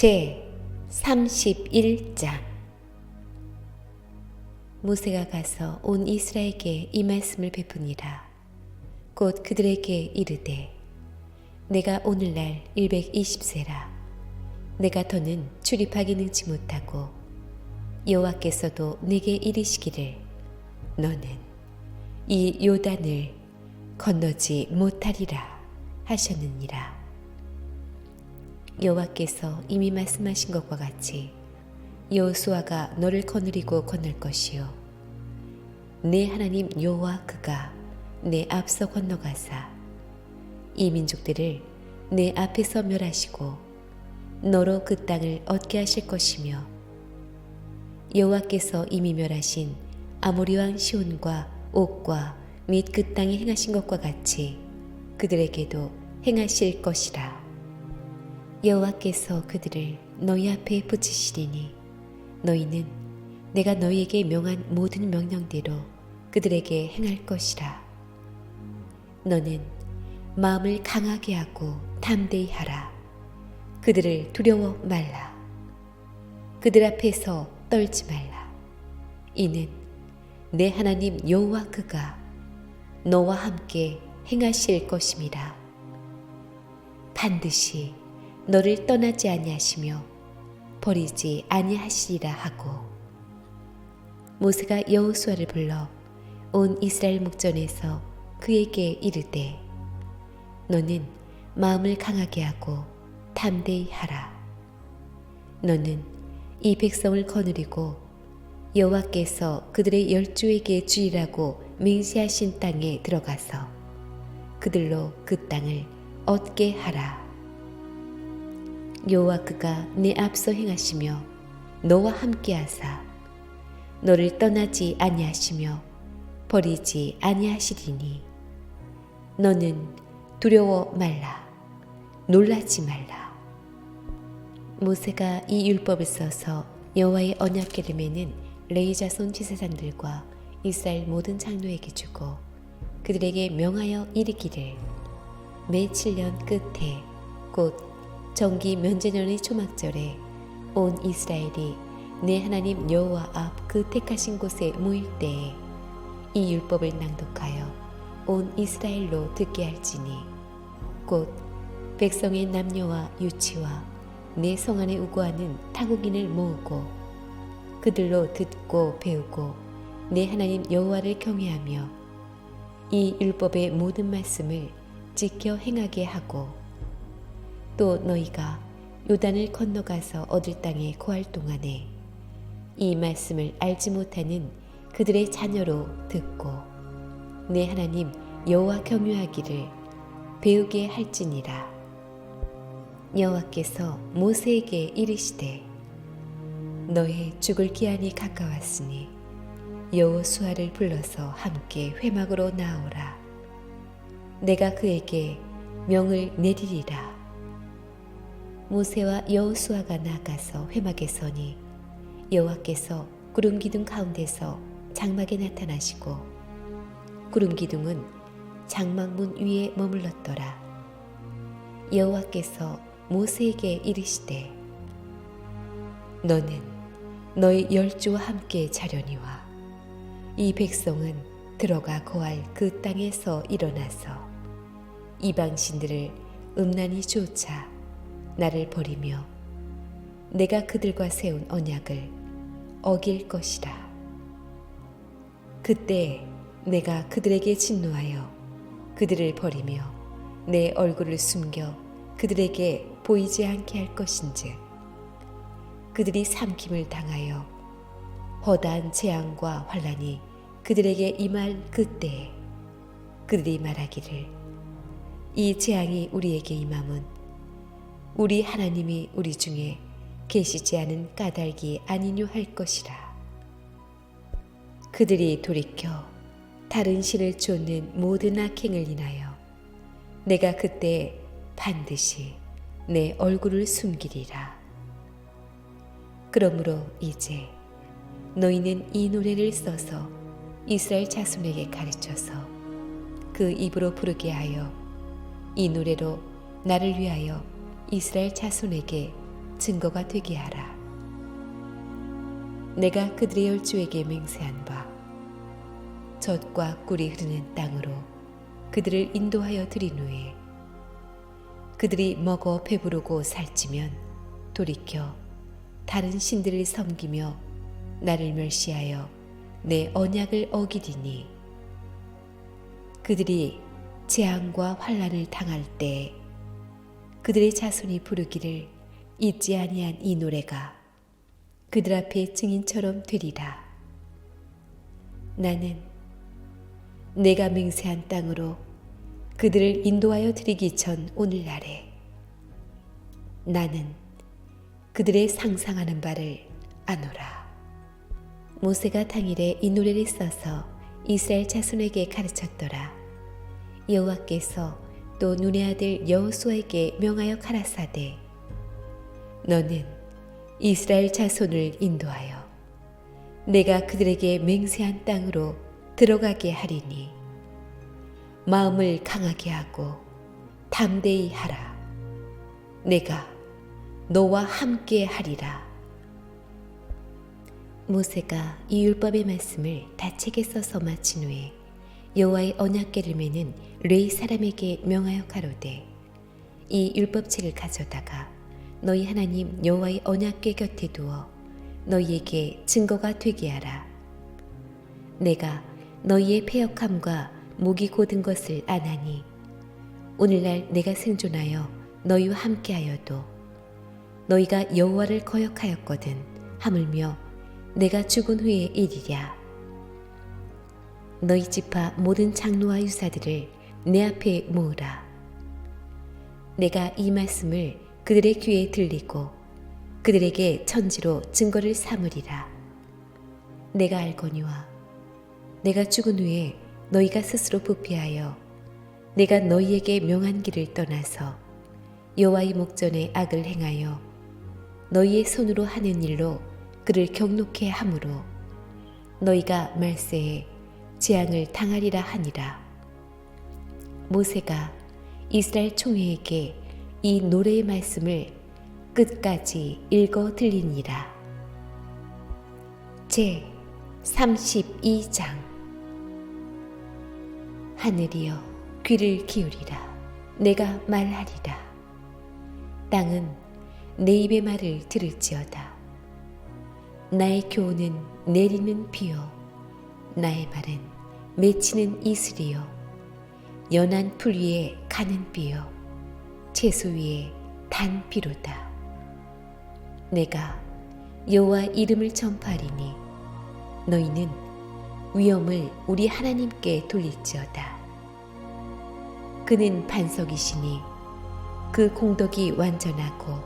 제 31장 모세가 가서 온 이스라엘에게 이 말씀을 베푸니라. 곧 그들에게 이르되 내가 오늘날 120세라. 내가 더는 출입하기 능치 못하고 여호와께서도 내게 이르시기를 너는 이 요단을 건너지 못하리라 하셨느니라. 여호와께서 이미 말씀하신 것과 같이 여호수아가 너를 거느리고 건널 것이요 내 하나님 여호와 그가 내 앞서 건너가사 이 민족들을 내 앞에서 멸하시고 너로 그 땅을 얻게 하실 것이며 여호와께서 이미 멸하신 아모리 왕 시온과 옥과 및 그 땅에 행하신 것과 같이 그들에게도 행하실 것이라. 여호와께서 그들을 너희 앞에 붙이시리니 너희는 내가 너희에게 명한 모든 명령대로 그들에게 행할 것이라. 너는 마음을 강하게 하고 담대히 하라. 그들을 두려워 말라. 그들 앞에서 떨지 말라. 이는 내 하나님 여호와 그가 너와 함께 행하실 것임이라. 반드시 너를 떠나지 아니하시며 버리지 아니하시리라 하고 모세가 여호수아를 불러 온 이스라엘 목전에서 그에게 이르되 너는 마음을 강하게 하고 담대히 하라 너는 이 백성을 거느리고 여호와께서 그들의 열주에게 주리라고 맹세하신 땅에 들어가서 그들로 그 땅을 얻게 하라. 여호와 그가 내 앞서 행하시며 너와 함께하사 너를 떠나지 아니하시며 버리지 아니하시리니 너는 두려워 말라 놀라지 말라. 모세가 이 율법을 써서 여호와의 언약궤를 매는 레이자손 지사장들과 이스라엘 모든 장로에게 주고 그들에게 명하여 이르기를 매 7년 끝에 곧 정기 면제년의 초막절에 온 이스라엘이 내 하나님 여호와 앞 그 택하신 곳에 모일 때에 이 율법을 낭독하여 온 이스라엘로 듣게 할지니 곧 백성의 남녀와 유치와 내 성 안에 우고하는 타국인을 모으고 그들로 듣고 배우고 내 하나님 여호와를 경외하며 이 율법의 모든 말씀을 지켜 행하게 하고 또 너희가 요단을 건너가서 얻을 땅에 거할 동안에 이 말씀을 알지 못하는 그들의 자녀로 듣고 내 하나님 여호와 경유하기를 배우게 할지니라. 여호와께서 모세에게 이르시되 너의 죽을 기한이 가까웠으니 여호수아를 불러서 함께 회막으로 나오라. 내가 그에게 명을 내리리라 모세와 여호수아가 나가서 회막에 서니 여호와께서 구름 기둥 가운데서 장막에 나타나시고 구름 기둥은 장막문 위에 머물렀더라. 여호와께서 모세에게 이르시되 너는 너희 열주와 함께 자려니와 이 백성은 들어가 거할 그 땅에서 일어나서 이방신들을 음란히 쫓아 나를 버리며 내가 그들과 세운 언약을 어길 것이라. 그때 내가 그들에게 진노하여 그들을 버리며 내 얼굴을 숨겨 그들에게 보이지 않게 할 것인즉 그들이 삼킴을 당하여 허다한 재앙과 환란이 그들에게 임할 그때에 그들이 말하기를 이 재앙이 우리에게 임함은 우리 하나님이 우리 중에 계시지 않은 까닭이 아니뇨 할 것이라. 그들이 돌이켜 다른 신을 쫓는 모든 악행을 인하여 내가 그때 반드시 내 얼굴을 숨기리라. 그러므로 이제 너희는 이 노래를 써서 이스라엘 자손에게 가르쳐서 그 입으로 부르게 하여 이 노래로 나를 위하여 이스라엘 자손에게 증거가 되게 하라. 내가 그들의 열주에게 맹세한 바 젖과 꿀이 흐르는 땅으로 그들을 인도하여 드린 후에 그들이 먹어 배부르고 살찌면 돌이켜 다른 신들을 섬기며 나를 멸시하여 내 언약을 어기리니 그들이 재앙과 환란을 당할 때 그들의 자손이 부르기를 잊지 아니한 이 노래가 그들 앞에 증인처럼 되리라. 나는 내가 맹세한 땅으로 그들을 인도하여 드리기 전 오늘날에 나는 그들의 상상하는 바를 아노라. 모세가 당일에 이 노래를 써서 이스라엘 자손에게 가르쳤더라. 여호와께서 또 눈의 아들 여호수아에게 명하여 가라사대 너는 이스라엘 자손을 인도하여 내가 그들에게 맹세한 땅으로 들어가게 하리니 마음을 강하게 하고 담대히 하라. 내가 너와 함께 하리라. 모세가 이 율법의 말씀을 다 책에 써서 마친 후에 여호와의 언약궤를 메는 레이 사람에게 명하여 가로되 이 율법책을 가져다가 너희 하나님 여호와의 언약궤 곁에 두어 너희에게 증거가 되게 하라. 내가 너희의 패역함과 목이 고든 것을 아나니 오늘날 내가 생존하여 너희와 함께하여도 너희가 여호와를 거역하였거든 하물며 내가 죽은 후의 일이랴. 너희 지파 모든 장로와 유사들을 내 앞에 모으라. 내가 이 말씀을 그들의 귀에 들리고 그들에게 천지로 증거를 삼으리라. 내가 알거니와 내가 죽은 후에 너희가 스스로 부패하여 내가 너희에게 명한 길을 떠나서 여호와의 목전에 악을 행하여 너희의 손으로 하는 일로 그를 경록해 함으로 너희가 말세에 재앙을 당하리라 하니라. 모세가 이스라엘 총회에게 이 노래의 말씀을 끝까지 읽어 들리니라. 제 32장. 하늘이여 귀를 기울이라. 내가 말하리라. 땅은 내 입의 말을 들을지어다. 나의 교훈은 내리는 비요. 나의 말은 맺히는 이슬이요 연한 풀 위에 가는 비요. 채소 위에 단 비로다. 내가 여호와 이름을 전파하리니 너희는 위엄을 우리 하나님께 돌릴지어다. 그는 반석이시니 그 공덕이 완전하고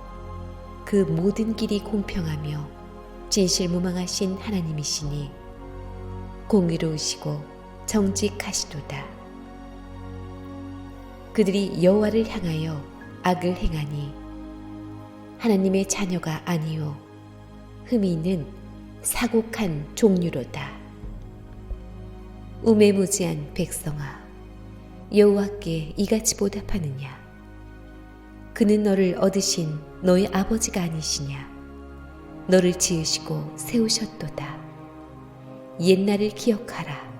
그 모든 길이 공평하며 진실무망하신 하나님이시니 공의로우시고 정직하시도다. 그들이 여호와를 향하여 악을 행하니 하나님의 자녀가 아니요 흠이 있는 사곡한 종류로다. 우매무지한 백성아 여호와께 이같이 보답하느냐 그는 너를 얻으신 너희 아버지가 아니시냐 너를 지으시고 세우셨도다. 옛날을 기억하라.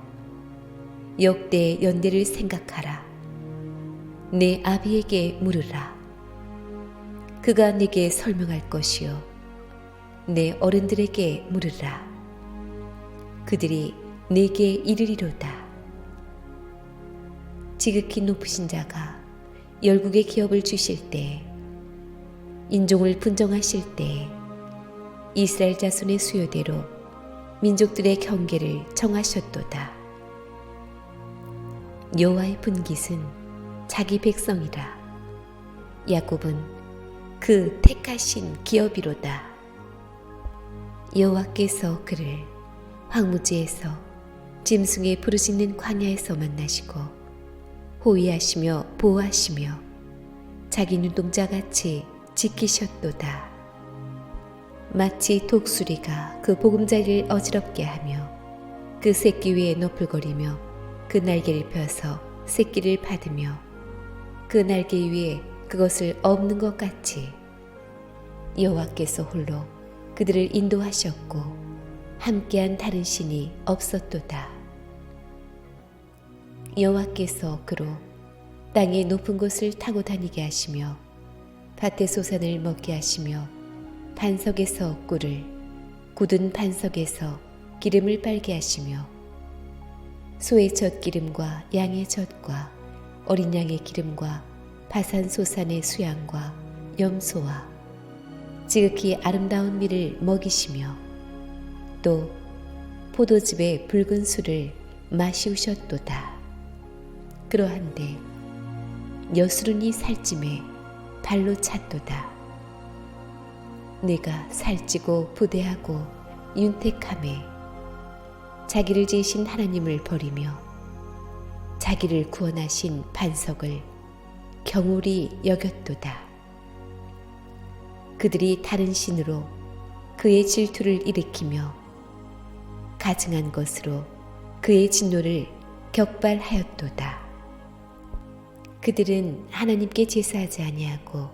역대의 연대를 생각하라. 내 아비에게 물으라. 그가 네게 설명할 것이요. 내 어른들에게 물으라. 그들이 네게 이르리로다. 지극히 높으신 자가 열국의 기업을 주실 때, 인종을 분정하실 때, 이스라엘 자손의 수요대로 민족들의 경계를 정하셨도다. 여호와의 분깃은 자기 백성이라. 야곱은 그 택하신 기업이로다. 여호와께서 그를 황무지에서 짐승의 부르짖는 광야에서 만나시고 호위하시며 보호하시며 자기 눈동자 같이 지키셨도다. 마치 독수리가 그 보금자리를 어지럽게 하며 그 새끼 위에 너풀거리며 그 날개를 펴서 새끼를 받으며 그 날개 위에 그것을 업는 것 같이 여호와께서 홀로 그들을 인도하셨고 함께한 다른 신이 없었도다. 여호와께서 그로 땅의 높은 곳을 타고 다니게 하시며 밭의 소산을 먹게 하시며 반석에서 꿀을 굳은 반석에서 기름을 빨게 하시며 소의 젖 기름과 양의 젖과 어린 양의 기름과 바산 소산의 수양과 염소와 지극히 아름다운 밀을 먹이시며 또 포도즙의 붉은 술을 마시우셨도다. 그러한데 여수run이 살찜에 발로 찼도다. 내가 살찌고 부대하고 윤택함에 자기를 지으신 하나님을 버리며 자기를 구원하신 반석을 경홀히 여겼도다. 그들이 다른 신으로 그의 질투를 일으키며 가증한 것으로 그의 진노를 격발하였도다. 그들은 하나님께 제사하지 아니하고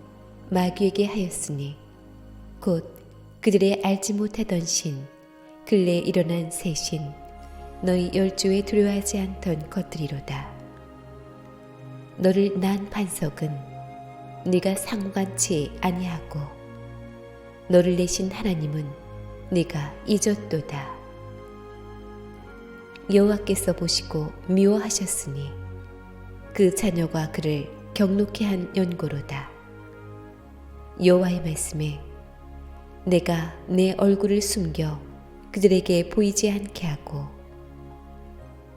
마귀에게 하였으니 곧 그들의 알지 못하던 신 근래 일어난 새신 너희 열조에 두려워하지 않던 것들이로다. 너를 낳은 반석은 네가 상관치 아니하고 너를 내신 하나님은 네가 잊었도다. 여호와께서 보시고 미워하셨으니 그 자녀가 그를 경록케 한 연고로다. 여호와의 말씀에 내가 내 얼굴을 숨겨 그들에게 보이지 않게 하고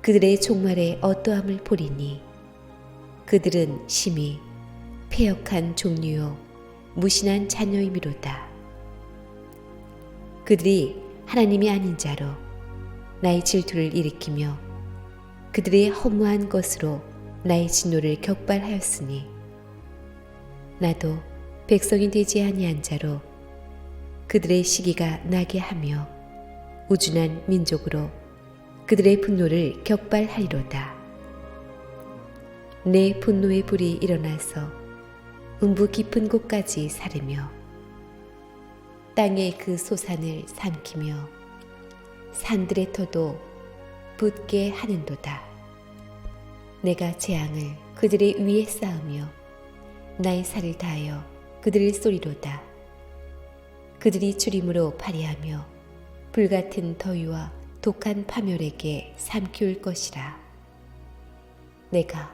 그들의 종말에 어떠함을 보리니 그들은 심히 폐역한 종류요 무신한 자녀이미로다. 그들이 하나님이 아닌 자로 나의 질투를 일으키며 그들의 허무한 것으로 나의 진노를 격발하였으니 나도 백성이 되지 아니한 자로 그들의 시기가 나게 하며 우준한 민족으로 그들의 분노를 격발하리로다. 내 분노의 불이 일어나서 음부 깊은 곳까지 사르며 땅의 그 소산을 삼키며 산들의 터도 붙게 하는도다. 내가 재앙을 그들의 위에 쌓으며 나의 살을 다하여 그들을 쏘리로다. 그들이 주림으로 파리하며 불같은 더위와 독한 파멸에게 삼키울 것이라. 내가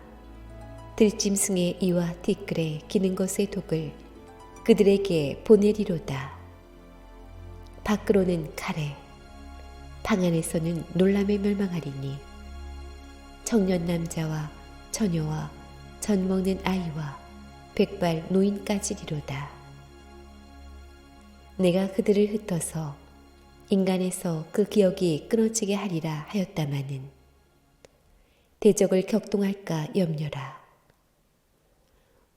들짐승의 이와 티끌에 기는 것의 독을 그들에게 보내리로다. 밖으로는 칼에, 방 안에서는 놀람에 멸망하리니 청년 남자와 처녀와 전 먹는 아이와 백발 노인까지리로다. 내가 그들을 흩어서 인간에서 그 기억이 끊어지게 하리라 하였다마는 대적을 격동할까 염려라.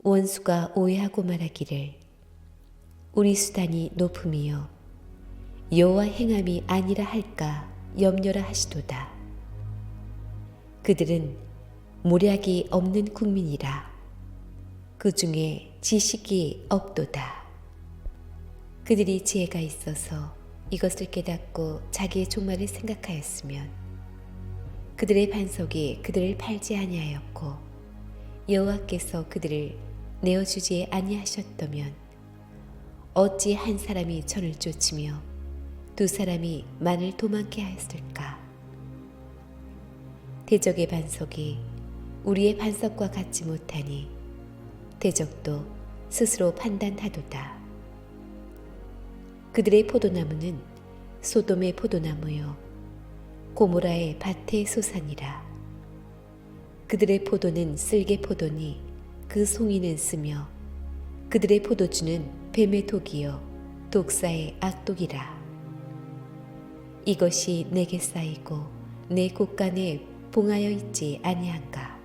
원수가 오해하고 말하기를 우리 수단이 높음이요 여호와 행함이 아니라 할까 염려라 하시도다. 그들은 모략이 없는 국민이라 그 중에 지식이 없도다. 그들이 지혜가 있어서 이것을 깨닫고 자기의 종말을 생각하였으면 그들의 반석이 그들을 팔지 아니하였고 여호와께서 그들을 내어 주지 아니하셨다면 어찌 한 사람이 전을 쫓으며 두 사람이 만을 도망게 하였을까? 대적의 반석이 우리의 반석과 같지 못하니 대적도 스스로 판단하도다. 그들의 포도나무는 소돔의 포도나무요 고모라의 밭의 소산이라. 그들의 포도는 쓸개 포도니 그 송이는 쓰며 그들의 포도주는 뱀의 독이요 독사의 악독이라. 이것이 내게 쌓이고 내 곳간에 봉하여 있지 아니한가.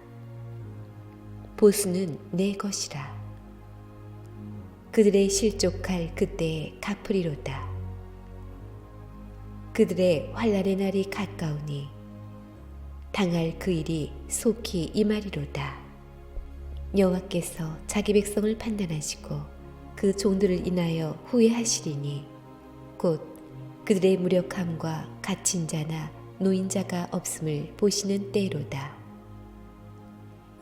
보수는 내 것이라. 그들의 실족할 그때에 갚으리로다. 그들의 환란의 날이 가까우니 당할 그 일이 속히 임하리로다. 여호와께서 자기 백성을 판단하시고 그 종들을 인하여 후회하시리니 곧 그들의 무력함과 갇힌 자나 노인자가 없음을 보시는 때로다.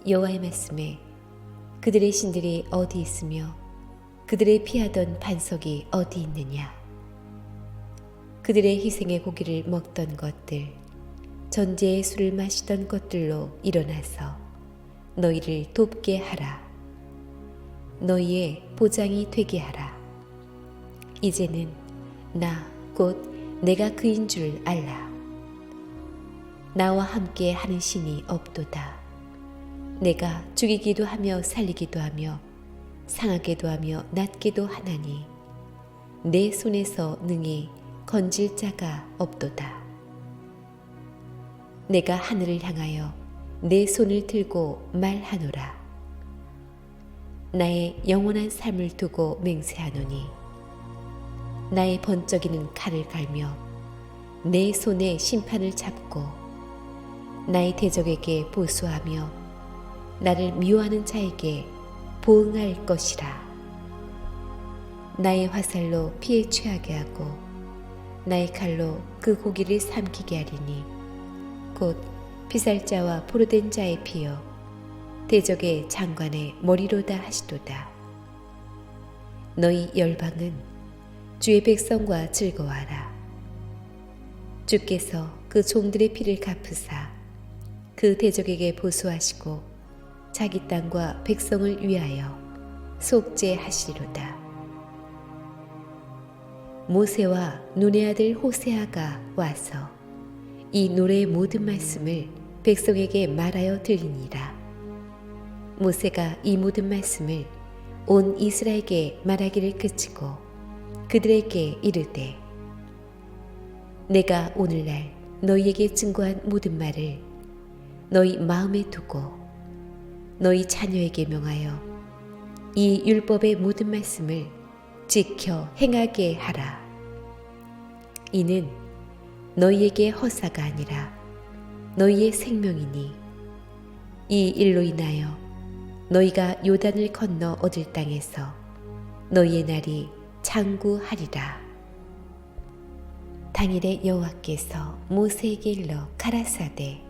여호와의 말씀에 그들의 신들이 어디 있으며 그들의 피하던 반석이 어디 있느냐? 그들의 희생의 고기를 먹던 것들, 전제의 술을 마시던 것들로 일어나서 너희를 돕게 하라. 너희의 보장이 되게 하라. 이제는 나 곧 내가 그인 줄 알라. 나와 함께 하는 신이 없도다. 내가 죽이기도 하며 살리기도 하며 상하게도 하며 낫게도 하나니 내 손에서 능히 건질 자가 없도다. 내가 하늘을 향하여 내 손을 들고 말하노라. 나의 영원한 삶을 두고 맹세하노니 나의 번쩍이는 칼을 갈며 내 손에 심판을 잡고 나의 대적에게 보수하며 나를 미워하는 자에게 보응할 것이라. 나의 화살로 피해 취하게 하고 나의 칼로 그 고기를 삼키게 하리니 곧 피살자와 포로된 자의 피여 대적의 장관의 머리로다 하시도다. 너희 열방은 주의 백성과 즐거워하라. 주께서 그 종들의 피를 갚으사 그 대적에게 보수하시고 자기 땅과 백성을 위하여 속죄하시리로다. 모세와 눈의 아들 호세아가 와서 이 노래의 모든 말씀을 백성에게 말하여 들리니라. 모세가 이 모든 말씀을 온 이스라엘에게 말하기를 그치고 그들에게 이르되 내가 오늘날 너희에게 증거한 모든 말을 너희 마음에 두고 너희 자녀에게 명하여 이 율법의 모든 말씀을 지켜 행하게 하라. 이는 너희에게 허사가 아니라 너희의 생명이니 이 일로 인하여 너희가 요단을 건너 얻을 땅에서 너희의 날이 장구하리라. 당일에 여호와께서 모세에게 일러 가라사대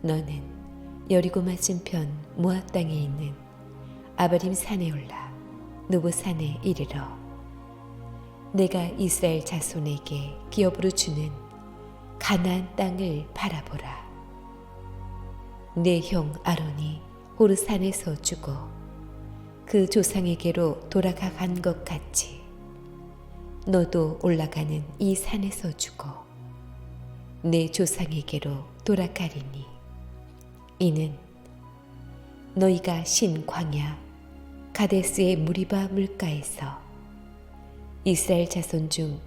너는 여리고 맞은편 모압 땅에 있는 아바림 산에 올라 누보 산에 이르러 내가 이스라엘 자손에게 기업으로 주는 가나안 땅을 바라보라. 내 형 아론이 호르산에서 죽어 그 조상에게로 돌아가 간 것 같이 너도 올라가는 이 산에서 죽어 내 조상에게로 돌아가리니 이는 너희가 신 광야 가데스의 무리바 물가에서 이스라엘 자손 중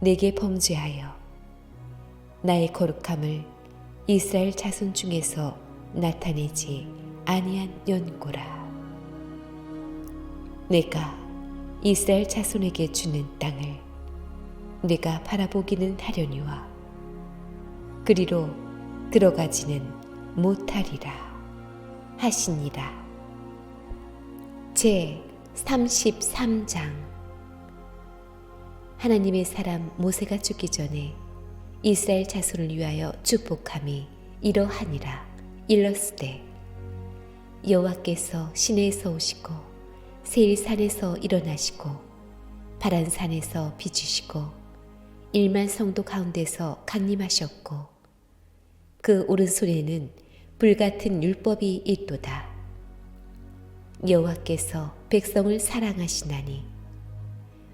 내게 범죄하여 나의 거룩함을 이스라엘 자손 중에서 나타내지 아니한 연고라. 내가 이스라엘 자손에게 주는 땅을 내가 바라보기는 하려니와 그리로 들어가지는 못하리라 하시니라. 제 33장 하나님의 사람 모세가 죽기 전에 이스라엘 자손을 위하여 축복함이 이러하니라 일렀으되 여호와께서 시내에서 오시고 세일산에서 일어나시고 바란산에서 비추시고 일만 성도 가운데서 강림하셨고 그 오른손에는 불같은 율법이 있도다. 여호와께서 백성을 사랑하시나니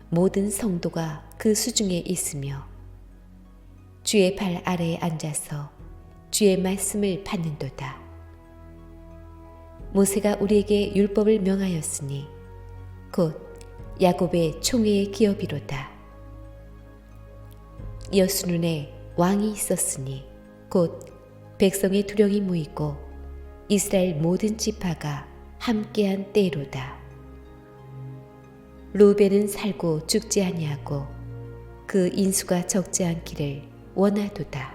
모든 성도가 그 수중에 있으며 주의 발 아래에 앉아서 주의 말씀을 받는도다. 모세가 우리에게 율법을 명하였으니 곧 야곱의 총회의 기업이로다. 여수 눈에 왕이 있었으니 곧 백성의 두령이 모이고 이스라엘 모든 지파가 함께한 때로다. 루벤은 살고 죽지 아니하고 그 인수가 적지 않기를 원하도다.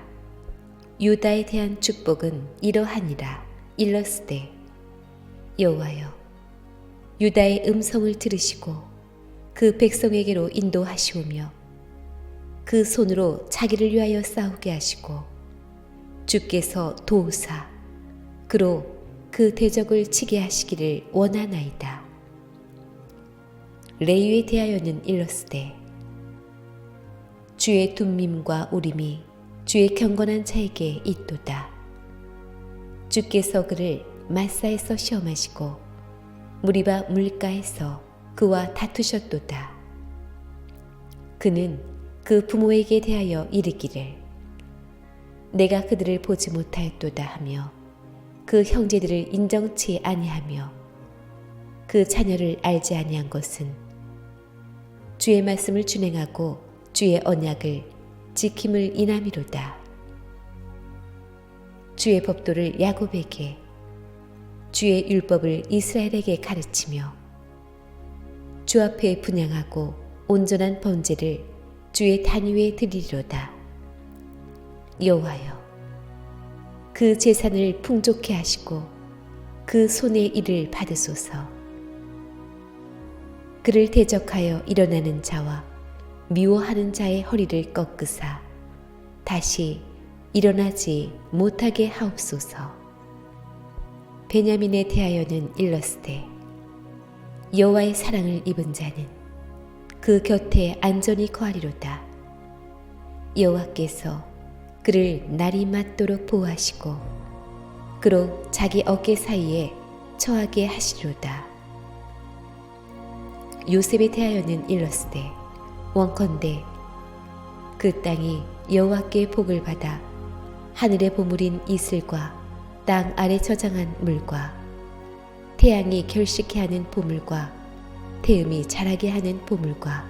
유다에 대한 축복은 이러하니라 일렀으되 여호와여 유다의 음성을 들으시고 그 백성에게로 인도하시오며 그 손으로 자기를 위하여 싸우게 하시고 주께서 도우사 그로 그 대적을 치게 하시기를 원하나이다. 레위에 대하여는 일렀으되 주의 둠밈과 우림이 주의 경건한 자에게 있도다. 주께서 그를 마사에서 시험하시고 무리바 물가에서 그와 다투셨도다. 그는 그 부모에게 대하여 이르기를 내가 그들을 보지 못하였도다 하며 그 형제들을 인정치 아니하며 그 자녀를 알지 아니한 것은 주의 말씀을 준행하고 주의 언약을 지킴을 인함이로다. 주의 법도를 야곱에게 주의 율법을 이스라엘에게 가르치며 주 앞에 분양하고 온전한 번제를 주의 단위에 드리리로다. 여호와여 그 재산을 풍족케 하시고 그 손의 일을 받으소서. 그를 대적하여 일어나는 자와 미워하는 자의 허리를 꺾으사 다시 일어나지 못하게 하옵소서. 베냐민에 대하여는 일렀으되 여호와의 사랑을 입은 자는 그 곁에 안전히 거하리로다. 여호와께서 그를 날이 맞도록 보호하시고 그로 자기 어깨 사이에 처하게 하시리로다. 요셉에 대하여는 일렀으되 원컨대 그 땅이 여호와께 복을 받아 하늘의 보물인 이슬과 땅 아래 저장한 물과 태양이 결식케 하는 보물과 태음이 자라게 하는 보물과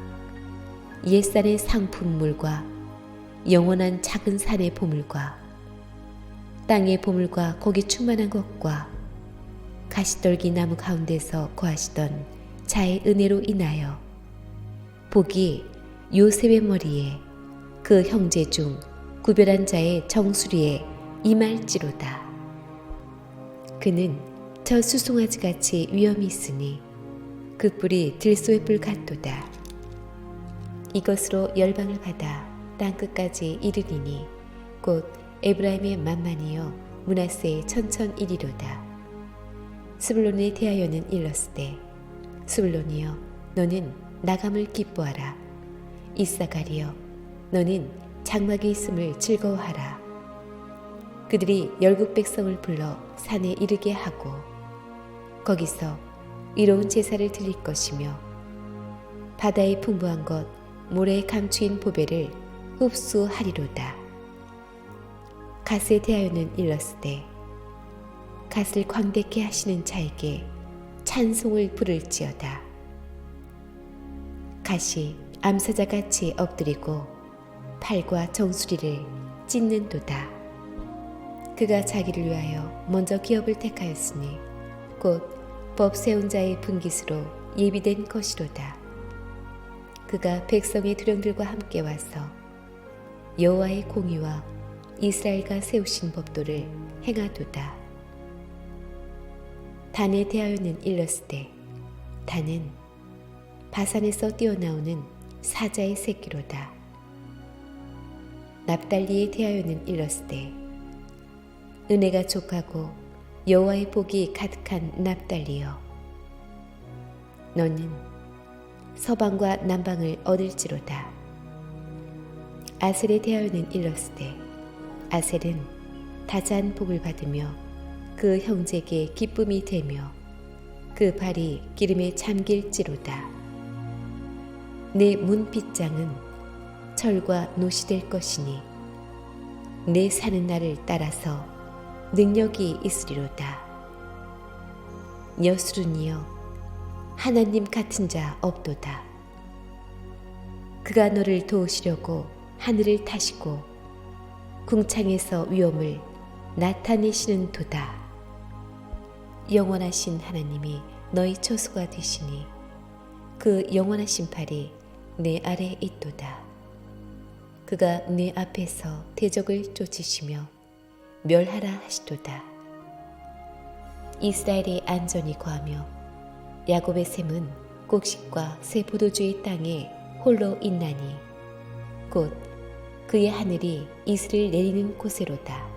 옛산의 상품물과 영원한 작은 산의 보물과 땅의 보물과 거기 충만한 것과 가시떨기 나무 가운데서 거하시던 자의 은혜로 인하여 복이 요셉의 머리에 그 형제 중 구별한 자의 정수리에 임할지로다. 그는 저 수송아지 같이 위엄이 있으니 그 뿔이 들소의 뿔 같도다. 이것으로 열방을 받아 땅 끝까지 이르리니 곧 에브라임의 만만이여 문하세의 천천이리로다. 스불론에 대하여는 일렀으되 스불론이여 너는 나감을 기뻐하라. 이사가리여 너는 장막이 있음을 즐거워하라. 그들이 열국 백성을 불러 산에 이르게 하고 거기서 이로운 제사를 드릴 것이며 바다의 풍부한 것 모래에 감추인 보배를 흡수하리로다. 갓에 대하여는 일렀으되 갓을 광대케 하시는 자에게 찬송을 부를지어다. 갓이 암사자같이 엎드리고 팔과 정수리를 찢는도다. 그가 자기를 위하여 먼저 기업을 택하였으니 곧 법 세운 자의 분깃으로 예비된 것이로다. 그가 백성의 두령들과 함께 와서 여호와의 공의와 이스라엘과 세우신 법도를 행하도다. 단에 대하여는 일렀으되 단은 바산에서 뛰어나오는 사자의 새끼로다. 납달리에 대하여는 일렀으되 은혜가 족하고 여호와의 복이 가득한 납달리여 너는 서방과 남방을 얻을지로다. 아셀에 대하여는 일렀으되 아셀은 다자한 복을 받으며 그 형제에게 기쁨이 되며 그 발이 기름에 잠길지로다. 내 문빗장은 철과 노시 될 것이니 내 사는 날을 따라서 능력이 있으리로다. 여수run이여 하나님 같은 자 없도다. 그가 너를 도우시려고 하늘을 타시고 궁창에서 위엄을 나타내시는 도다. 영원하신 하나님이 너희 처소가 되시니 그 영원하신 팔이 내 아래 있도다. 그가 내 앞에서 대적을 쫓으시며 멸하라 하시도다. 이스라엘이 안전히 거하며 야곱의 셈은 곡식과 새 포도주의 땅에 홀로 있나니 곧 그의 하늘이 이슬을 내리는 곳에로다.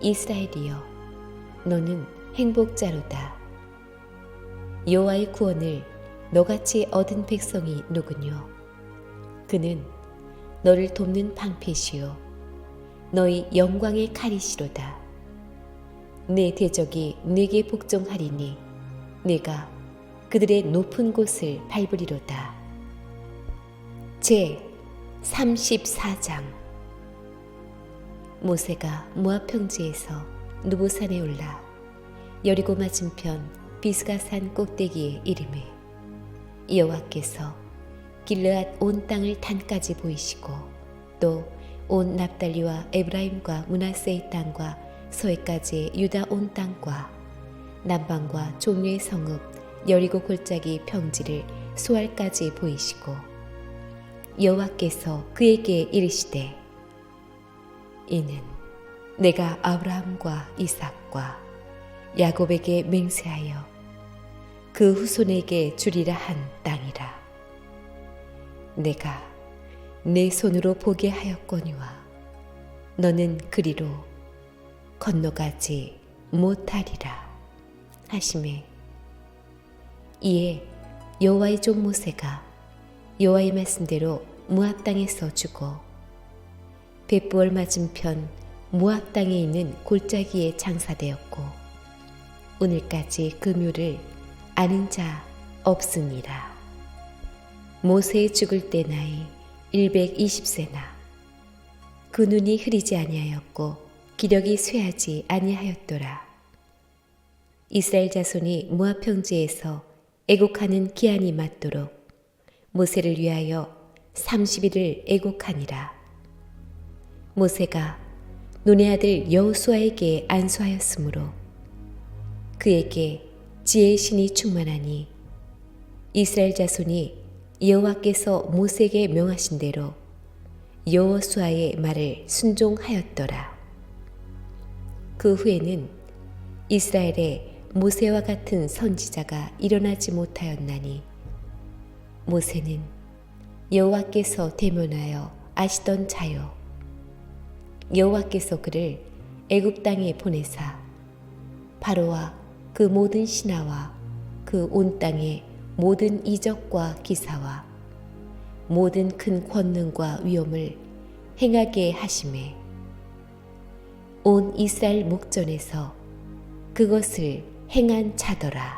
이스라엘이여 너는 행복자로다. 여호와의 구원을 너같이 얻은 백성이 누구뇨? 그는 너를 돕는 방패시요 너희 영광의 칼이시로다. 내 대적이 내게 복종하리니 내가 그들의 높은 곳을 밟으리로다. 제 34장. 모세가 모압 평지에서 누보산에 올라 여리고 맞은편 비스가산 꼭대기에 이름에 여호와께서 길르앗 온 땅을 단까지 보이시고 또 온 납달리와 에브라임과 문하세의 땅과 서해까지의 유다 온 땅과 남방과 종류의 성읍 여리고 골짜기 평지를 수알까지 보이시고 여호와께서 그에게 이르시되 이는 내가 아브라함과 이삭과 야곱에게 맹세하여 그 후손에게 주리라 한 땅이라. 내가 내 손으로 보게 하였거니와 너는 그리로 건너가지 못하리라. 하심에 이에 여호와의 종 모세가 여호와의 말씀대로 모압 땅에서 죽어 벳부얼 맞은편 모압 땅에 있는 골짜기에 장사되었고 오늘까지 그 묘를 아는 자 없으니라. 모세 죽을 때 나이 120세나 그 눈이 흐리지 아니하였고 기력이 쇠하지 아니하였더라. 이스라엘 자손이 모압 평지에서 애곡하는 기한이 맞도록 모세를 위하여 30일을 애곡하니라. 모세가 눈의 아들 여호수아에게 안수하였으므로 그에게 지혜의 신이 충만하니 이스라엘 자손이 여호와께서 모세에게 명하신 대로 여호수아의 말을 순종하였더라. 그 후에는 이스라엘에 모세와 같은 선지자가 일어나지 못하였나니 모세는 여호와께서 대면하여 아시던 자요 여호와께서 그를 애굽 땅에 보내사 바로와 그 모든 신하와 그 온 땅의 모든 이적과 기사와 모든 큰 권능과 위엄을 행하게 하심에 온 이스라엘 목전에서 그것을 행한 자더라.